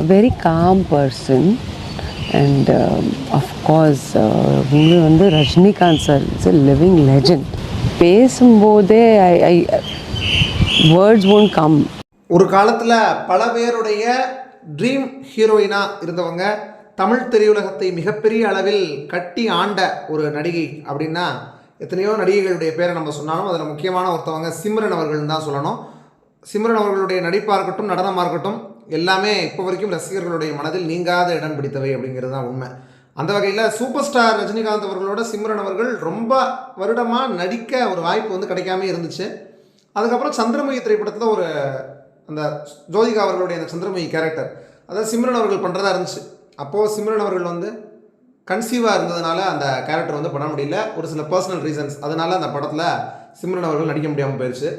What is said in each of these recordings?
a very calm person and um, of course uh, வந்து Rajinikanth sir it's a living legend பேசும்போதே I I words one come ஒரு காலத்தில் பல பேருடைய dream ஹீரோயினாக இருந்தவங்க தமிழ் திரையுலகத்தை மிகப்பெரிய அளவில் கட்டி ஆண்ட ஒரு நடிகை அப்படின்னா எத்தனையோ நடிகைகளுடைய பேரை நம்ம சொன்னாலும் அதில் முக்கியமான ஒருத்தவங்க சிம்ரன் அவர்கள் தான் சொல்லணும். சிம்ரன் அவர்களுடைய நடிப்பாக இருக்கட்டும் நடனமாக இருக்கட்டும் எல்லாமே இப்போ வரைக்கும் ரசிகர்களுடைய மனதில் நீங்காத இடம் பிடித்தவை அப்படிங்கிறது தான் உண்மை. அந்த வகையில் சூப்பர் ஸ்டார் ரஜினிகாந்த் அவர்களோட சிம்ரன் அவர்கள் ரொம்ப வருடமாக நடிக்க ஒரு வாய்ப்பு வந்து கிடைக்காம இருந்துச்சு. அதுக்கப்புறம் சந்திரமுகி திரைப்படத்தில் ஒரு அந்த ஜோதிகா அவர்களுடைய அந்த சந்திரமுகி கேரக்டர் அதாவது சிம்ரன் அவர்கள் பண்ணுறதா இருந்துச்சு. அப்போது சிம்ரன் அவர்கள் வந்து கன்சீவாக இருந்ததுனால அந்த கேரக்டர் வந்து பண்ண முடியல. ஒரு சில பர்சனல் ரீசன்ஸ் அதனால் அந்த படத்தில் சிம்ரன் அவர்கள் நடிக்க முடியாமல் போயிடுச்சு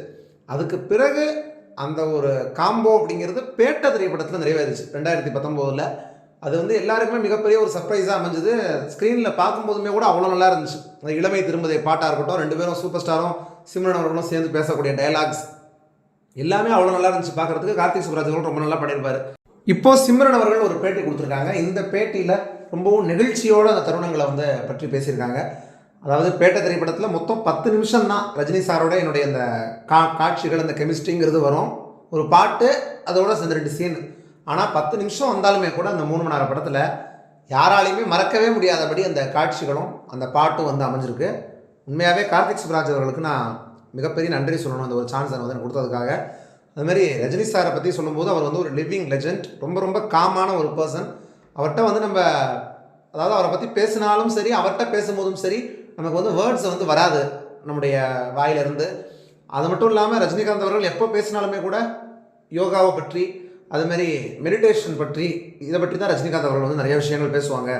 அதுக்கு பிறகு அந்த ஒரு காம்போ அப்படிங்கிறது பேட்ட திரைப்படத்தில் நிறைவேறுச்சு. ரெண்டாயிரத்தி பத்தொம்போதில் அது வந்து எல்லாருக்குமே மிகப்பெரிய ஒரு சர்ப்ரைஸாக அமைஞ்சது. ஸ்க்ரீனில் பார்க்கும்போதுமே கூட அவ்வளோ நல்லா இருந்துச்சு. அந்த இளமை திரும்பதை பாட்டாக இருக்கட்டும் ரெண்டு பேரும் சூப்பர் ஸ்டாரும் சிம்ரன் அவர்களும் சேர்ந்து பேசக்கூடிய டயலாக்ஸ் எல்லாமே அவ்வளோ நல்லா இருந்துச்சு பார்க்குறதுக்கு. கார்த்திக் சுப்ராஜ் அவர்கள் ரொம்ப நல்லா பண்ணியிருப்பாரு. இப்போ சிம்ரன் அவர்கள் ஒரு பேட்டி கொடுத்துருக்காங்க. இந்த பேட்டியில் ரொம்பவும் நெகிழ்ச்சியோட அந்த தருணங்களை வந்து பற்றி பேசியிருக்காங்க. அதாவது பேட்டை திரைப்படத்தில் மொத்தம் பத்து நிமிஷம் தான் ரஜினி சாரோட என்னுடைய அந்த கா காட்சிகள் அந்த கெமிஸ்ட்ரிங்கிறது வரும். ஒரு பாட்டு அதோட சேர்ந்து ரெண்டு சீன் ஆனால் பத்து நிமிஷம் வந்தாலுமே கூட அந்த மூணு மணி நேரம் படத்தில் யாராலையுமே மறக்கவே முடியாதபடி அந்த காட்சிகளும் அந்த பாட்டும் வந்து அமைஞ்சிருக்கு. உண்மையாகவே கார்த்திக் சுப்ராஜ் அவர்களுக்கு நான் மிகப்பெரிய நன்றி சொல்லணும். அந்த ஒரு சான்ஸ் வந்து எனக்கு கொடுத்ததுக்காக. அதுமாதிரி ரஜினி சாரை பற்றி சொல்லும்போது அவர் வந்து ஒரு லிவிங் லெஜெண்ட் ரொம்ப ரொம்ப காமான ஒரு பர்சன் அவர்கிட்ட வந்து நம்ம அதாவது அவரை பற்றி பேசினாலும் சரி அவர்கிட்ட பேசும்போதும் சரி நமக்கு வந்து வேர்ட்ஸ் வந்து வராது. நம்முடைய வாயிலிருந்து. அது மட்டும் இல்லாமல் ரஜினிகாந்த் அவர்கள் எப்போ பேசினாலுமே கூட யோகாவை பற்றி அதுமாரி மெடிடேஷன் பற்றி இதை பற்றி தான் ரஜினிகாந்த் அவர்கள் வந்து நிறைய விஷயங்கள் பேசுவாங்க.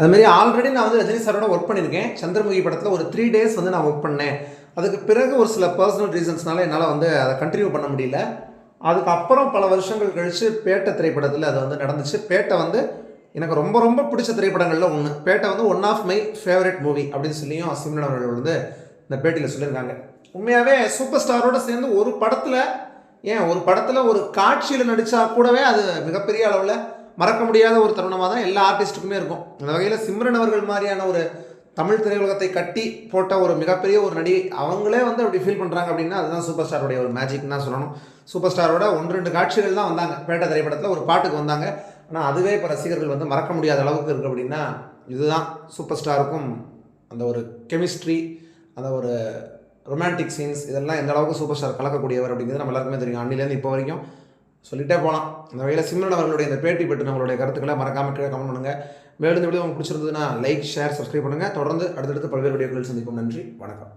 அதுமாரி ஆல்ரெடி நான் வந்து ரஜினி சாரோட ஒர்க் பண்ணியிருக்கேன். சந்திரமுகி படத்தில் ஒரு த்ரீ டேஸ் வந்து நான் ஒர்க் பண்ணேன். அதுக்கு பிறகு ஒரு சில பர்சனல் ரீசன்ஸ்னால என்னால் வந்து அதை கண்டினியூ பண்ண முடியல. அதுக்கப்புறம் பல வருஷங்கள் கழித்து பேட்டை திரைப்படத்தில் அது வந்து நடந்துச்சு. பேட்டை வந்து எனக்கு ரொம்ப ரொம்ப பிடிச்ச திரைப்படங்களில் ஒன்று பேட்டை வந்து one of my favourite movie அப்படின்னு சொல்லியும் சிம்ரன் அவர்கள் வந்து இந்த பேட்டியில் சொல்லியிருக்காங்க. உண்மையாகவே சூப்பர் ஸ்டாரோட சேர்ந்து ஒரு படத்தில் ஏன் ஒரு படத்தில் ஒரு காட்சியில் நடித்தா கூடவே அது மிகப்பெரிய அளவில் மறக்க முடியாத ஒரு தருணமாக தான் எல்லா ஆர்டிஸ்ட்டுக்குமே இருக்கும். அந்த வகையில் சிம்ரன் அவர்கள் மாதிரியான ஒரு தமிழ் திரையுலகத்தை கட்டி போட்ட ஒரு மிகப்பெரிய ஒரு நடிகை அவங்களே வந்து அப்படி ஃபீல் பண்ணுறாங்க அப்படின்னா அதுதான் சூப்பர் ஸ்டாரோடைய ஒரு மேஜிக் தான் சொல்லணும். சூப்பர் ஸ்டாரோட ஒன்று ரெண்டு காட்சிகள் தான் வந்தாங்க. பேட்டை திரைப்படத்தில் ஒரு பாட்டுக்கு வந்தாங்க. ஆனால் அதுவே இப்போ ரசிகர்கள் வந்து மறக்க முடியாத அளவுக்கு இருக்குது அப்படின்னா இதுதான் சூப்பர் ஸ்டாருக்கும் அந்த ஒரு கெமிஸ்ட்ரி அந்த ஒரு ரொமான்டிக் சீன்ஸ் இதெல்லாம் எந்த அளவுக்கு சூப்பர் ஸ்டார் கலக்கக்கூடியவர் அப்படிங்கிறது நம்ம எல்லாருக்குமே தெரியும். அன்னிலேருந்து இப்போ வரைக்கும் சொல்லிட்டே போகலாம் அந்த வகையில் சிம்ரன் அவர்களுடைய இந்த பேட்டி பெற்று நம்மளுடைய கருத்துக்களை மறக்காமல் கீழே கமெண்ட் பண்ணுங்கள் மேலும் இந்த வீடியோ உங்களுக்கு பிடிச்சிருந்ததுன்னா லைக் ஷேர் சப்ஸ்கிரைப் பண்ணுங்கள் தொடர்ந்து அடுத்தடுத்து பல்வேறு வீடியோக்கள் சந்திப்போம். நன்றி வணக்கம்.